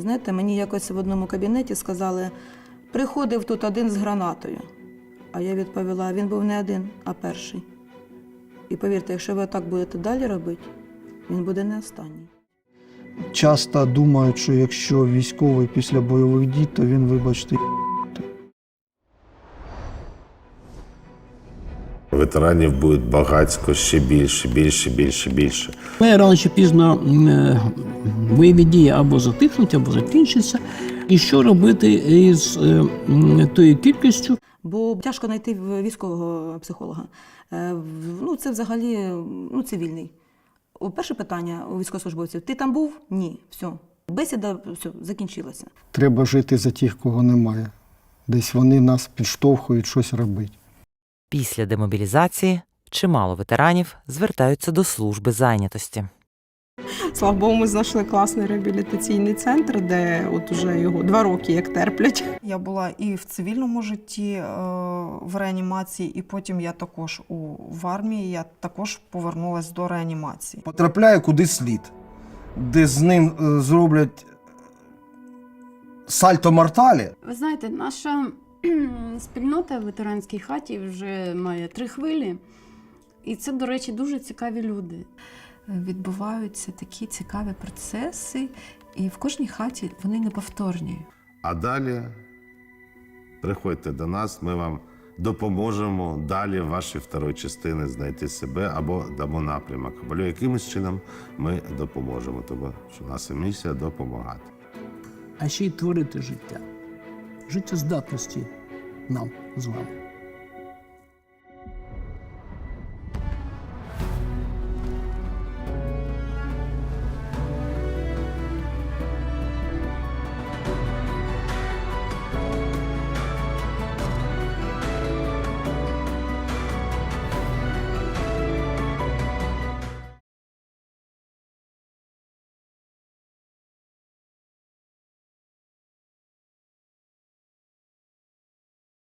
Знаєте, мені якось в одному кабінеті сказали, приходив тут один з гранатою. А я відповіла, він був не один, а перший. І повірте, якщо ви так будете далі робити, він буде не останній. Часто думають, що якщо військовий після бойових дій, то він, вибачте, Ветеранів буде багатько ще більше, більше, більше, більше. Але рано чи пізно е, бойові дії або затихнуть, або закінчаться. І що робити із е, тою кількістю, Бо тяжко знайти військового психолога. Е, Ну, це взагалі ну, цивільний. Перше питання у військовослужбовців: ти там був? Ні. Все. Бесіда все, закінчилася. треба жити за тих, кого немає. Десь вони нас підштовхують щось робити. Після демобілізації чимало ветеранів звертаються до служби зайнятості. Слава Богу, ми знайшли класний реабілітаційний центр, де от уже його два роки як терплять. Я була і в цивільному житті е, в реанімації, і потім я також у в армії. Я також повернулася до реанімації. потрапляє куди слід, де з ним е, зроблять сальто морталі. Ви знаєте, наша спільнота в ветеранській хаті вже має три хвилі. І це, до речі, дуже цікаві люди. відбуваються такі цікаві процеси, і в кожній хаті вони неповторні. А далі приходьте до нас, ми вам допоможемо далі в вашій второї частини знайти себе або дамо напрямок. Або якимось чином ми допоможемо, тому що наша місія допомагати. а ще й творити життя, життєздатності não zoamos.